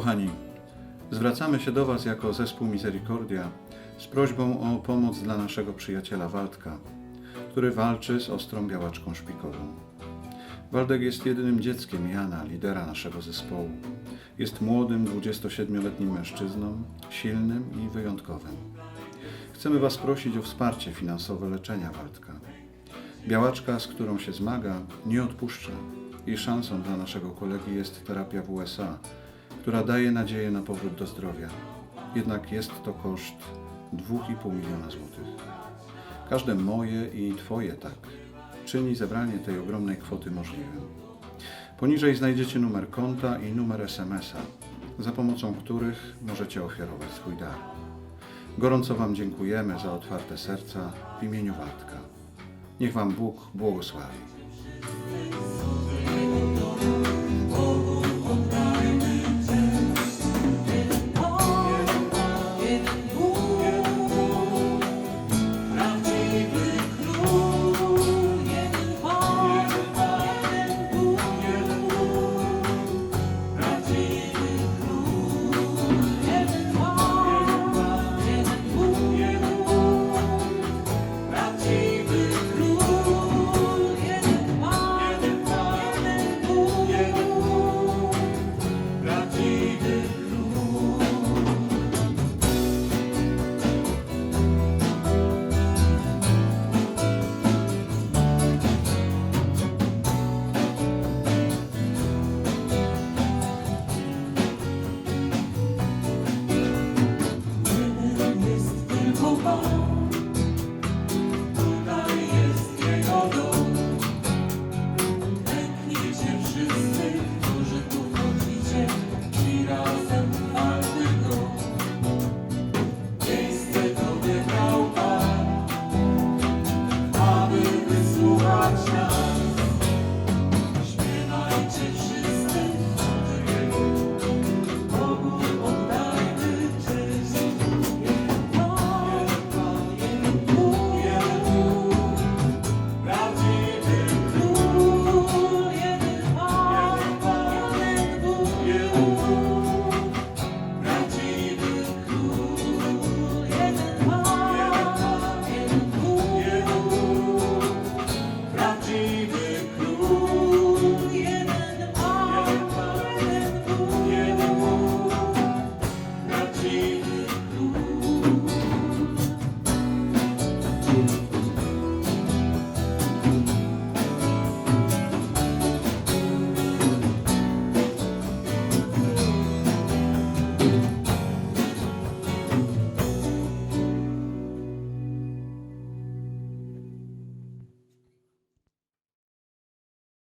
Kochani, zwracamy się do Was jako zespół Misericordia z prośbą o pomoc dla naszego przyjaciela Waldka, który walczy z ostrą białaczką szpikową. Waldek jest jedynym dzieckiem Jana, lidera naszego zespołu. Jest młodym, 27-letnim mężczyzną, silnym i wyjątkowym. Chcemy Was prosić o wsparcie finansowe leczenia Waldka. Białaczka, z którą się zmaga, nie odpuszcza i szansą dla naszego kolegi jest terapia w USA, która daje nadzieję na powrót do zdrowia. Jednak jest to koszt 2,5 miliona złotych. Każde moje i Twoje tak czyni zebranie tej ogromnej kwoty możliwym. Poniżej znajdziecie numer konta i numer SMS-a, za pomocą których możecie ofiarować swój dar. Gorąco Wam dziękujemy za otwarte serca w imieniu Waldka. Niech Wam Bóg błogosławi. fall.